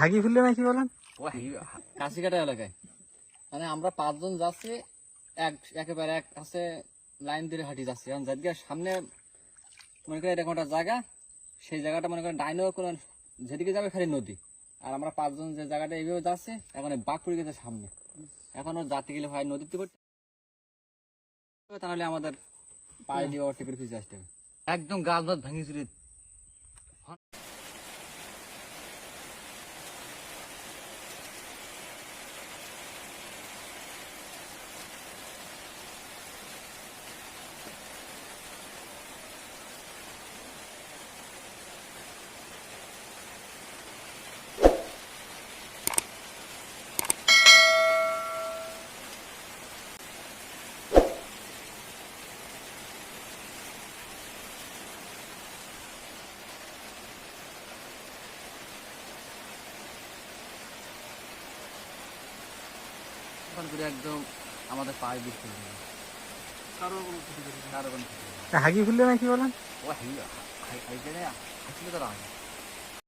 হাগি ফুললে নাকি বলেন? কাশিকাটা এলাকায়। মানে আমরা পাঁচজন যাচ্ছি এক একেবারে এক আছে লাইন ধরে হাঁটি যাচ্ছি। যাদিকে সামনে মনে করেন এরকম একটা জায়গা সেই জায়গাটা মনে করেন ডাইনো কোনো যেদিকে যাবে খালি নদী। আর আমরা পাঁচজন যে জায়গাটা এইভাবে যাচ্ছে এখন বাঘ পড়ে গেছে সামনে। এখন ওর যাতে গেলে হয় নদীতে পড়তে হবে, তাহলে আমাদের পায়ে দিয়ে ওর টিপের ফিসে আসতে হবে। একদম গাছ গাছ ভেঙে চুরে এখন করে একদম আমাদের পায়ে বৃষ্টি হয়ে যাবে কারও কোনো ক্ষতি করি কারও কোনো ক্ষতি হাগি ফুললে নাকি বলেন ও হাগি হাগি হাই তো হয় না